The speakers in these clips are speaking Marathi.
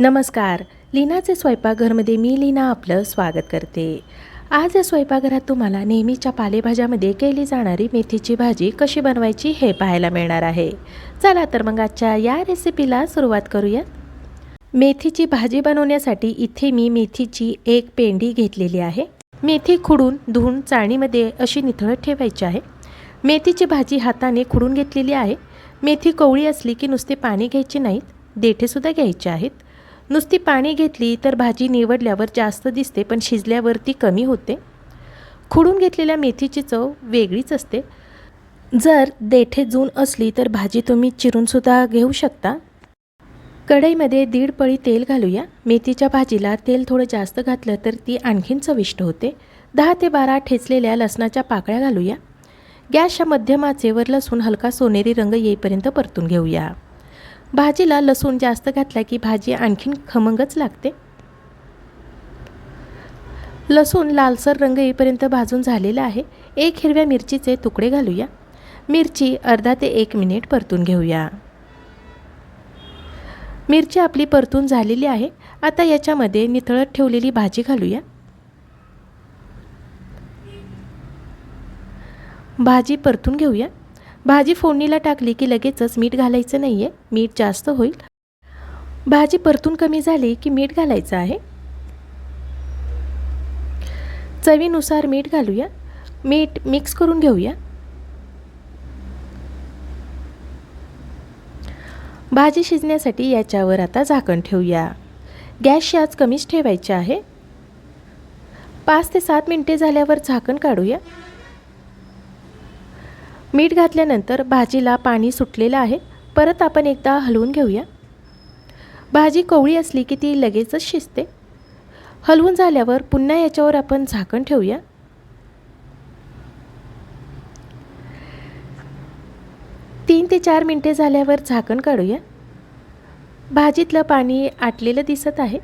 नमस्कार. लीनाचे स्वयंपाकघरमध्ये मी लीना आपलं स्वागत करते. आज या स्वयंपाकघरात तुम्हाला नेहमीच्या पालेभाज्यामध्ये केली जाणारी मेथीची भाजी कशी बनवायची हे पाहायला मिळणार आहे. चला तर मग आजच्या या रेसिपीला सुरुवात करूया मेथीची भाजी बनवण्यासाठी इथे मी मेथीची एक पेंडी घेतलेली आहे. मेथी खुडून धुवून चाळणीमध्ये अशी निथळत ठेवायची आहे. मेथीची भाजी हाताने खुडून घेतलेली आहे. मेथी कोवळी असली की नुसते पाणी घ्यायचे नाहीत देठेसुद्धा घ्यायचे आहेत. नुसती पाणी घेतली तर भाजी निवडल्यावर जास्त दिसते पण शिजल्यावर ती कमी होते. खुडून घेतलेल्या मेथीची चव वेगळीच असते. जर देठे जून असली तर भाजी तुम्ही चिरूनसुद्धा घेऊ शकता. कढईमध्ये दीड पळी तेल घालूया. मेथीच्या भाजीला तेल थोडं जास्त घातलं तर ती आणखीन चविष्ट होते. दहा ते बारा ठेचलेल्या लसणाच्या पाकळ्या घालूया. गॅसच्या मध्यम आचेवर लसूण हलका सोनेरी रंग येईपर्यंत परतून घेऊया. भाजीला लसूण जास्त घातला की भाजी आणखीन खमंगच लागते. लसूण लालसर रंग येईपर्यंत भाजून झालेला आहे. एक हिरव्या मिरचीचे तुकडे घालूया. मिरची अर्धा ते एक मिनिट परतून घेऊया. मिरची आपली परतून झालेली आहे. आता याच्यामध्ये नितळत ठेवलेली भाजी घालूया. भाजी परतून घेऊया. भाजी फोडणीला टाकली की लगेचच मीठ घालायचं नाही आहे मीठ जास्त होईल. भाजी परतून कमी झाली की मीठ घालायचं आहे. चवीनुसार मीठ घालूया. मीठ मिक्स करून घेऊया. भाजी शिजण्यासाठी याच्यावर आता झाकण ठेवूया. गॅसची आज कमीच ठेवायची आहे. पाच ते सात मिनटे झाल्यावर झाकण काढूया. मीठ घातल्यानंतर भाजीला पाणी सुटलेलं आहे. परत आपण एकदा हलवून घेऊया. भाजी कोवळी असली की ती लगेचच शिजते. हलवून झाल्यावर पुन्हा याच्यावर आपण झाकण ठेवूया. तीन ते चार मिनटे झाल्यावर झाकण काढूया. भाजीतलं पाणी आटलेलं दिसत आहे.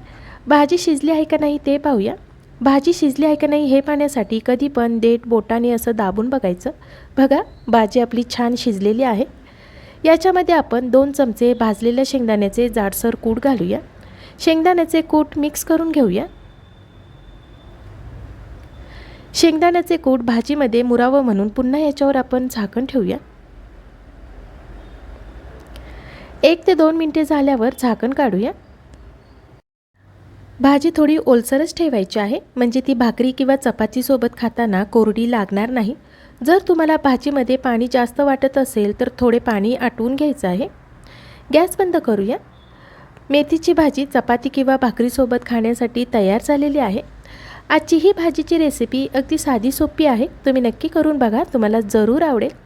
भाजी शिजली आहे का नाही ते पाहूया. भाजी शिजली आहे का नाही हे पाहण्यासाठी कधी पण देठ बोटाने असं दाबून बघायचं. बघा भाजी आपली छान शिजलेली आहे. याच्यामध्ये आपण दोन चमचे भाजलेल्या शेंगदाण्याचे जाडसर कूट घालूया. शेंगदाण्याचे कूट मिक्स करून घेऊया. शेंगदाण्याचे कूट भाजीमध्ये मुरावं म्हणून पुन्हा याच्यावर आपण झाकण ठेवूया. एक ते दोन मिनटे झाल्यावर झाकण काढूया. भाजी थोडी ओलसरच ठेवायची आहे. म्हणजे ती भाकरी किंवा चपातीसोबत खाताना कोरडी लागणार नाही. जर तुम्हाला भाजीमध्ये पाणी जास्त वाटत असेल तर थोडे पाणी आटवून घ्यायचं आहे. गॅस बंद करूया. मेथीची भाजी चपाती किंवा भाकरीसोबत खाण्यासाठी तयार झालेली आहे. आजची ही भाजीची रेसिपी अगदी साधी सोपी आहे. तुम्ही नक्की करून बघा. तुम्हाला जरूर आवडेल.